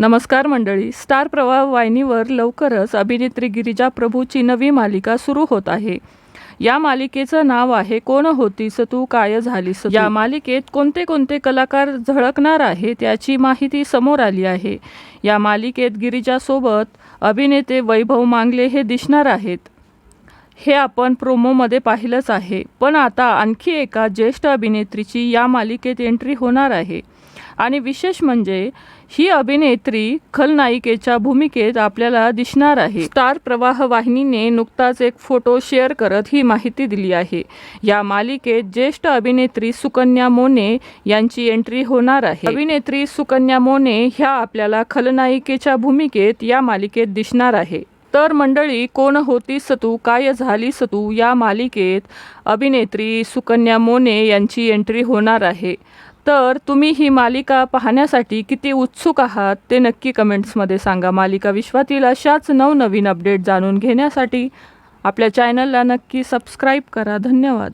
नमस्कार मंडळी. स्टार प्रवाह वाहिनीवर लवकरच अभिनेत्री गिरिजा प्रभूची नवी मालिका सुरू होत आहे. या मालिकेचं नाव आहे कोण होतीस तू? काय झालीस तू?" या मालिकेत कोणते कोणते कलाकार झळकणार आहे त्याची माहिती समोर आली आहे. या मालिकेत गिरिजासोबत अभिनेते वैभव मांगले हे दिसणार आहेत. हे आपण प्रोमोमध्ये पाहिलंच आहे. पण आता आणखी एका ज्येष्ठ अभिनेत्रीची या मालिकेत एंट्री होणार आहे. आणि विशेष म्हणजे ही अभिनेत्री खलनायिकेच्या भूमिकेत आपल्याला दिसणार आहे. स्टार प्रवाह वाहिनीने नुकताच एक फोटो शेअर करत ही माहिती दिली आहे. या मालिकेत ज्येष्ठ अभिनेत्री सुकन्या मोने यांची एंट्री होणार आहे. अभिनेत्री सुकन्या मोने ह्या आपल्याला खलनायिकेच्या भूमिकेत या मालिकेत दिसणार आहे. तर मंडळी कोण होतीस तू काय झालीस तू या मालिकेत अभिनेत्री सुकन्या मोने यांची एंट्री होणार आहे. तर तुम्ही ही मालिका पाहण्यासाठी किती उत्सुक आहात ते नक्की कमेंट्समध्ये सांगा. मालिका विश्वातील अशाच नवनवीन अपडेट जाणून घेण्यासाठी आपल्या चॅनलला नक्की सबस्क्राईब करा. धन्यवाद.